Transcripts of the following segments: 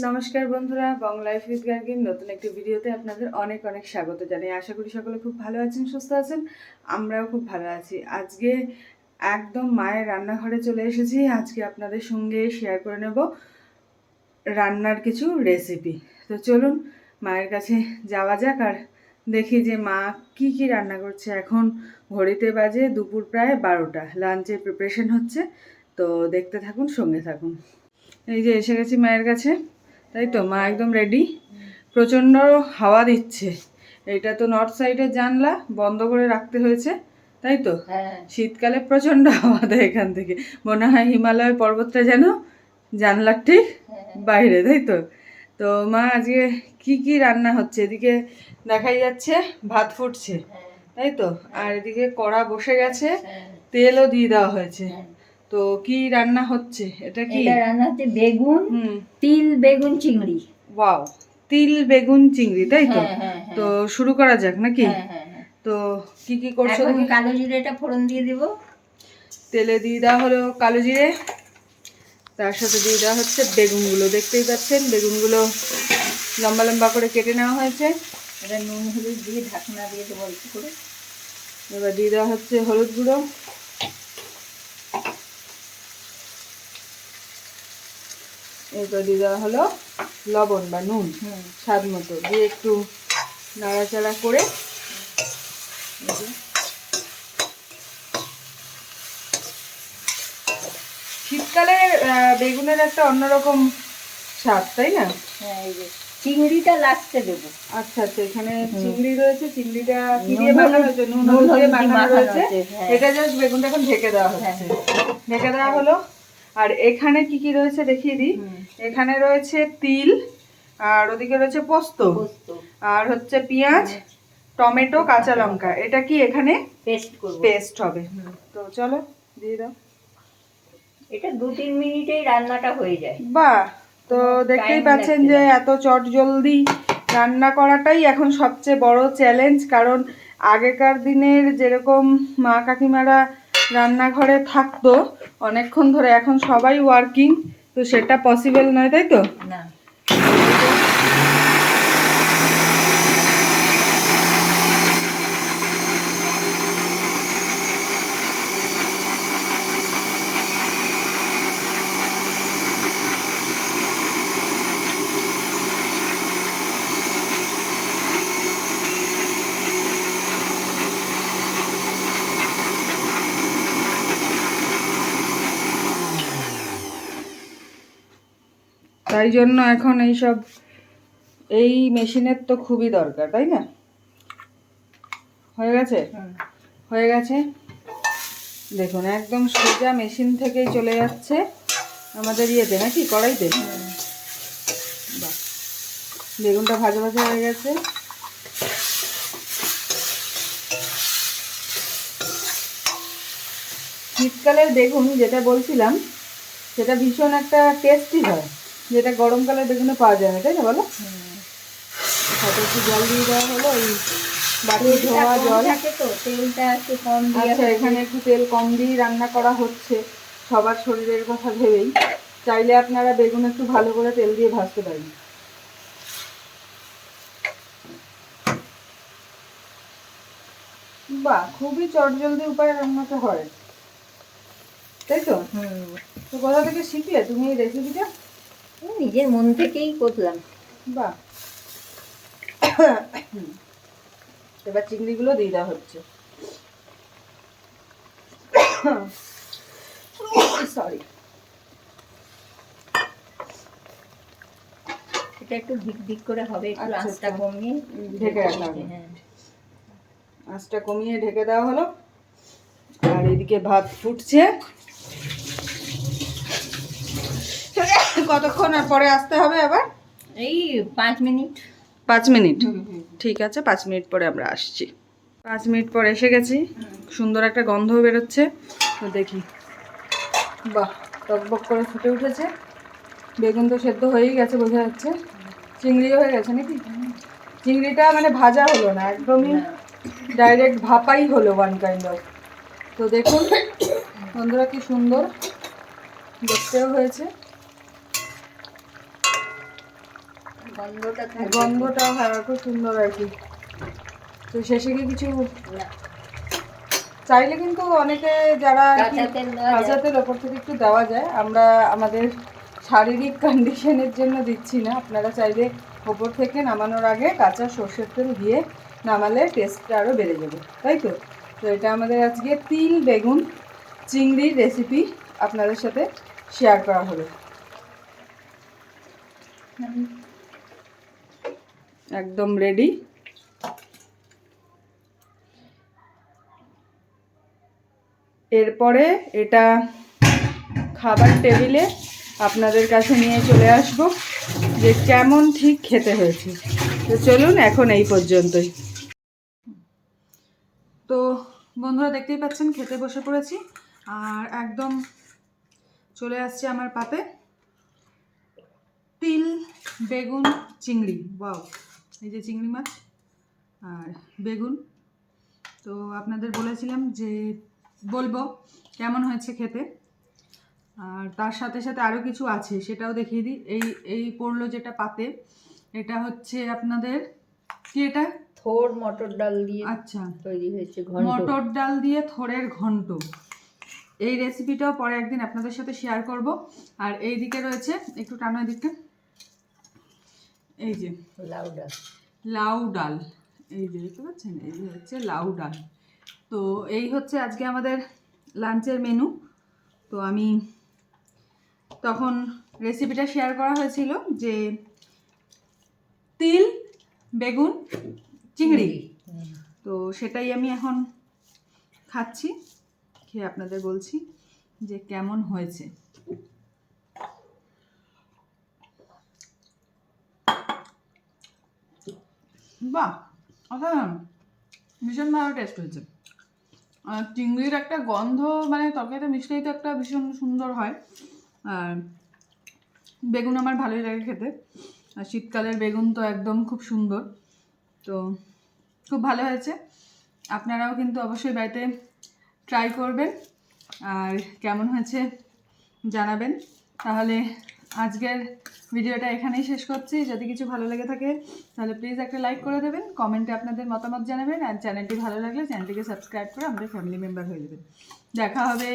নমস্কার বন্ধুরা বাংলা উইথ গার্গিন নতুন একটি ভিডিওতে আপনাদের অনেক অনেক স্বাগত জানাই। আশা করি সকলে খুব ভালো আছেন, সুস্থ আছেন, আমরাও খুব ভালো আছি। আজকে একদম মায়ের রান্নাঘরে চলে এসেছি। আজকে আপনাদের সঙ্গে শেয়ার করে নেব রান্নার কিছু রেসিপি তো চলুন, মায়ের কাছে যাওয়া যাক আর দেখি যে মা কি কি রান্না করছে। এখন ঘড়িতে বাজে দুপুর প্রায় বারোটা, লাঞ্চের প্রিপারেশন হচ্ছে। তো দেখতে থাকুন, সঙ্গে থাকুন। এই যে এসে গেছি মায়ের কাছে। তাই তো? মা একদম রেডি প্রচণ্ড হাওয়া দিচ্ছে। এটা তো নর্থ সাইডের জানলা বন্ধ করে রাখতে হয়েছে তাই তো? হ্যাঁ। শীতকালে প্রচণ্ড হাওয়া দেয় এখান থেকে। মনে হয় হিমালয় পর্বতটা যেন জানলার ঠিক বাইরে তাই তো? তো মা আজকে কি কি রান্না হচ্ছে? এদিকে দেখাই যাচ্ছে ভাত ফুটছে তাই তো? আর এদিকে কড়া বসে গেছে তেলও দিয়ে দেওয়া হয়েছে। তো কি রান্না হচ্ছে? এটা কি? এটা রান্না হচ্ছে বেগুন তিল বেগুন চিংড়ি। ওয়াও তিল বেগুন চিংড়ি তাই তো? হ্যাঁ, হ্যাঁ, হ্যাঁ। তো শুরু করা যাক নাকি? হ্যাঁ, হ্যাঁ, হ্যাঁ। তো কি কি করছ? তুমি? কালো জিরেটা ফোড়ন দিয়ে দিব। তেলে দিয়ে দেওয়া হলো কালো জিরে। তার সাথে দিয়ে দেওয়া হচ্ছে বেগুনগুলো। দেখতেই পাচ্ছেন বেগুনগুলো লম্বা লম্বা করে কেটে নেওয়া হয়েছে। এটা নুন হলুদ দিয়ে ঢাকনা দিয়ে দেবো করে। এবার দিয়ে দেওয়া হচ্ছে হলুদ গুঁড়ো। এরপর দিয়ে দেওয়া হলো লবণ বা নুন স্বাদ মতো। দিয়ে একটু নাড়াচাড়া করে শীতকালে বেগুনের একটা অন্যরকম স্বাদ তাই না? হ্যাঁ চিংড়িটা লাস্টে দেবো। আচ্ছা আচ্ছা এখানে চিংড়ি রয়েছে চিংড়িটা কি দিয়ে হলুদ- হয়েছে? নুন হলুদ দিয়ে মাখানো রয়েছে হ্যাঁ। এটা জাস্ট বেগুনটা এখন ঢেকে দেওয়া হচ্ছে। ঢেকে দেওয়া হলো। আর এখানে কি কি রয়েছে দেখিয়ে দিই? এখানে রয়েছে তিল আর ওদিকে রয়েছে পোস্ত। আর হচ্ছে পেঁয়াজ টমেটো কাঁচা লঙ্কা। এটা কি এখানে? পেস্ট পেস্ট হবে। তো চলো দিয়ে দাও। এটা দু তিন মিনিটেই রান্নাটা হয়ে যায়। বাহ! তো দেখতেই পাচ্ছেন যে এত চট জলদি রান্না করাটাই এখন সবচেয়ে বড় চ্যালেঞ্জ কারণ আগেকার দিনের যেরকম মা কাকিমারা রান্নাঘরে থাকতো অনেকক্ষণ ধরে এখন সবাই ওয়ার্কিং তো সেটা পসিবল নয় তাই তো? না। তাই জন্য এখন এই সব এই মেশিনের তো খুবই দরকার তাই না? হয়ে গেছে? হয়ে গেছে? দেখুন একদম সোজা মেশিন থেকেই চলে যাচ্ছে আমাদের ইয়েতে নাকি কড়াইতে। বেগুনটা ভাজা ভাজা হয়ে গেছে। শীতকালের বেগুন যেটা বলছিলাম সেটা ভীষণ একটা টেস্টি হয়। যেটা গরমকালের বেগুনে পাওয়া যায় না তাই না বলো? সাথে একটু জল দিয়ে দেওয়া হলো ওই বাটি ধোয়া জল। তেলটা একটু কম আচ্ছা এখানে একটু তেল কম দিয়ে রান্না করা হচ্ছে সবার শরীরের কথা ভেবেই। চাইলে আপনারা বেগুন একটু ভালো করে তেল দিয়ে ভাজতে পারেন। বাহ খুবই চটজলদি উপায়ে রান্নাতে হয়। তাই তো? হুম। তো কোথা থেকে শিখলে? তুমি এই রেসিপিটা নিজের মন থেকেই করলাম। বাহ। এবার চিংড়িগুলো দিয়ে দেওয়া হচ্ছে। সরি এটা একটু ধিক ধিক করে হবে একটু আচ্ছা, আঁচটা আচ্ছা। কমিয়ে ঢেকে রাখা হবে। হ্যাঁ। আঁচটা কমিয়ে ঢেকে দেওয়া হলো। আর এদিকে ভাত ফুটছে। কতক্ষণ আর পরে আসতে হবে আবার? এই পাঁচ মিনিট। পাঁচ মিনিট। ঠিক আছে পাঁচ মিনিট পরে আমরা আসছি। পাঁচ মিনিট পর এসে গেছি। সুন্দর একটা গন্ধ বেরোচ্ছে। তো দেখি। বাহ টকবক করে ফুটে উঠেছে। বেগুন তো সেদ্ধ হয়েই গেছে বোঝা যাচ্ছে। চিংড়িও হয়ে গেছে নাকি? চিংড়িটা মানে ভাজা হলো না একদমই ডাইরেক্ট ভাপাই হলো ওয়ান কাইন্ড অফ তো দেখুন বন্ধুরা কি সুন্দর। দেখতেও হয়েছে। গন্ধটা গন্ধটা হ্যাঁ খুব সুন্দর আর কি। তো শেষে কি কিছু? চাইলে কিন্তু অনেকে যারা আর কাঁচা তেল দেওয়া যায়। কাঁচা তেল ওপর থেকে একটু দেওয়া যায় আমরা আমাদের শারীরিক কন্ডিশনের জন্য দিচ্ছি না। আপনারা চাইলে ওপর থেকে নামানোর আগে কাঁচা সর্ষের তেল দিয়ে নামালে টেস্টটা আরও বেড়ে যাবে তাই তো? তো এটা আমাদের আজকে তিল বেগুন চিংড়ির রেসিপি আপনাদের সাথে শেয়ার করা হলো একদম রেডি এরপরে এটা খাবার টেবিলে আপনাদের কাছে নিয়ে চলে আসব যে কেমন ঠিক খেতে হয়েছে। তো চলুন এখন এই পর্যন্তই। তো বন্ধুরা দেখতেই পাচ্ছেন খেতে বসে পড়েছি আর একদম চলে আসছে আমার পাতে তিল, বেগুন, চিংড়ি। বাও এই যে চিংড়ি মাছ আর বেগুন। তো আপনাদের বলেছিলাম যে বলব কেমন হয়েছে খেতে। আর তার সাথে সাথে আরও কিছু আছে সেটাও দেখিয়ে দিই। এই এই পড়ল যেটা পাতে এটা হচ্ছে আপনাদের কি এটা? থোর মটর ডাল দিয়ে আচ্ছা। তৈরি হয়েছে মটর ডাল দিয়ে থোড়ের ঘন্ট। এই রেসিপিটাও পরে একদিন আপনাদের সাথে শেয়ার করব। আর এই দিকে রয়েছে একটু টানো দিকটা এই যে লাউ ডাল। লাউ ডাল। এই যে দেখতে পাচ্ছেন? এই যে হচ্ছে লাউ ডাল। তো এই হচ্ছে আজকে আমাদের লাঞ্চের মেনু। তো আমি তখন রেসিপিটা শেয়ার করা হয়েছিল যে তিল বেগুন চিংড়ি। তো সেটাই আমি এখন খাচ্ছি খেয়ে আপনাদের বলছি যে কেমন হয়েছে। বাহ অসাধারণ ভীষণ ভালো টেস্ট হয়েছে। চিংড়ির একটা গন্ধ মানে তরকারিটা মিশলেই তো একটা ভীষণ সুন্দর হয়। আর বেগুন আমার ভালোই লাগে খেতে। আর শীতকালের বেগুন তো একদম খুব সুন্দর। তো খুব ভালো হয়েছে। আপনারাও কিন্তু অবশ্যই বাড়িতে ট্রাই করবেন। আর কেমন হয়েছে জানাবেন। তাহলে আজকের ভিডিওটা এখানেই শেষ করছি। যদি কিছু ভালো লেগে থাকে, তাহলে প্লিজ একটা লাইক করে দেবেন কমেন্টে আপনাদের মতামত জানাবেন, আর চ্যানেলটি ভালো লাগলে চ্যানেলটিকে সাবস্ক্রাইব করে আমাদের ফ্যামিলি মেম্বার হয়ে যাবেন। দেখা হবে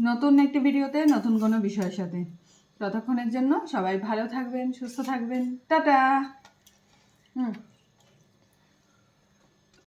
নতুন একটি ভিডিওতে, নতুন কোনো বিষয়ের সাথে। ততক্ষণের জন্য সবাই ভালো থাকবেন, সুস্থ থাকবেন। টাটা! হুম।